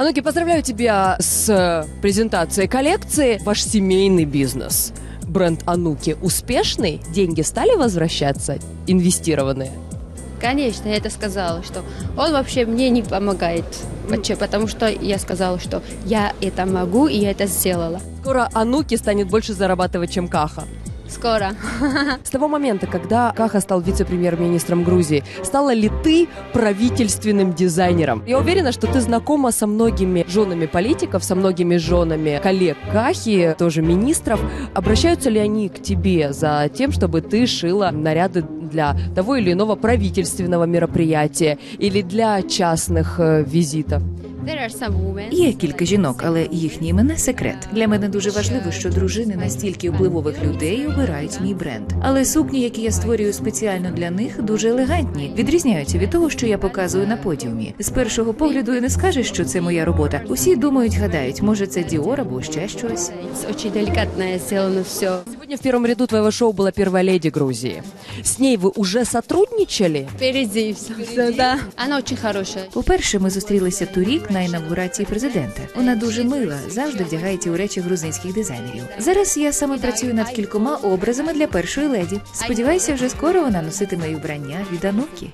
Ануки, поздравляю тебя с презентацией коллекции. Ваш семейный бизнес. Бренд Ануки успешный? Деньги стали возвращаться, инвестированные? Конечно, я это сказала, что он вообще мне не помогает. Почему? Потому что я сказала, что я это могу, и я это сделала. Скоро Ануки станет больше зарабатывать, чем Каха. Скоро. С того момента, когда Каха стал вице-премьер-министром Грузии, стала ли ты правительственным дизайнером? Я уверена, что ты знакома со многими женами политиков, со многими женами коллег Кахи, тоже министров. Обращаются ли они к тебе за тем, чтобы ты шила наряды для того или иного правительственного мероприятия или для частных э, визитов? Є кілька жінок, але їхні імена секрет. Для мене дуже важливо, що дружини настільки впливових людей обирають мій бренд. Але сукні, які я створюю спеціально для них, дуже елегантні, відрізняються від того, що я показую на подіумі. З першого погляду і не скажеш, що це моя робота. Усі думають, гадають, може це Діор або ще щось. Очень деликатно сделано все. Сегодня в первом ряду твоего шоу была первая леди Грузии. С ней вы уже сотрудничали? Впереди все. Да. Она очень хорошая. По-перше, ми зустрілися торік на інавгурації президента. Вона дуже мила, завжди вдягається у речі грузинських дизайнерів. Зараз я саме працюю над кількома образами для першої леді. Сподіваюся, вже скоро вона носитиме і вбрання від Ануки.